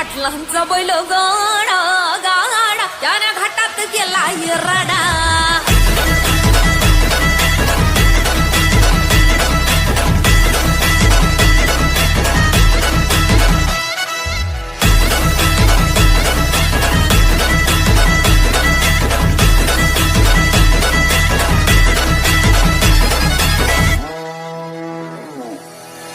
पाटलांचा बैल गण गाडा. त्याने घाटात गेला रडा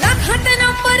लाखात नंबर